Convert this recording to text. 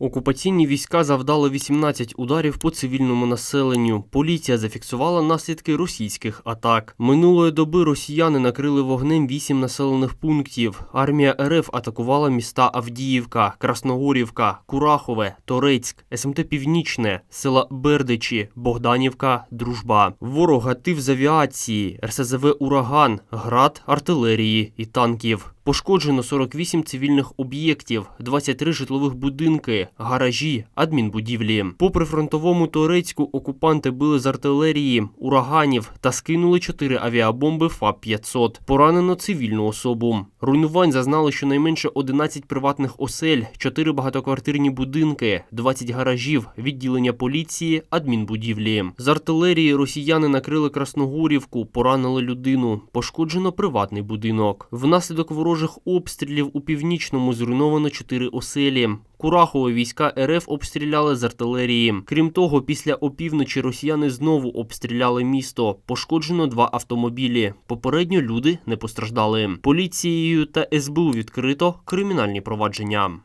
Окупаційні війська завдали 18 ударів по цивільному населенню. Поліція зафіксувала наслідки російських атак. Минулої доби росіяни накрили вогнем 8 населених пунктів. Армія РФ атакувала міста Авдіївка, Красногорівка, Курахове, Торецьк, СМТ Північне, села Бердичі, Богданівка, Дружба. Ворог гатив з авіації, РСЗВ Ураган, град, артилерії і танків. Пошкоджено 48 цивільних об'єктів, 23 житлових будинки, гаражі, адмінбудівлі. По прифронтовому Торецьку окупанти били з артилерії, ураганів та скинули 4 авіабомби ФАП-500. Поранено цивільну особу. Руйнувань зазнали щонайменше 11 приватних осель, 4 багатоквартирні будинки, 20 гаражів, відділення поліції, адмінбудівлі. З артилерії росіяни накрили Красногорівку, поранили людину. Пошкоджено приватний будинок. Внаслідок ворожих обстрілів у північному зруйновано чотири оселі. Курахово війська РФ обстріляли з артилерії. Крім того, після опівночі росіяни знову обстріляли місто. Пошкоджено два автомобілі. Попередньо люди не постраждали. Поліцією та СБУ відкрито кримінальні провадження.